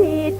ถิต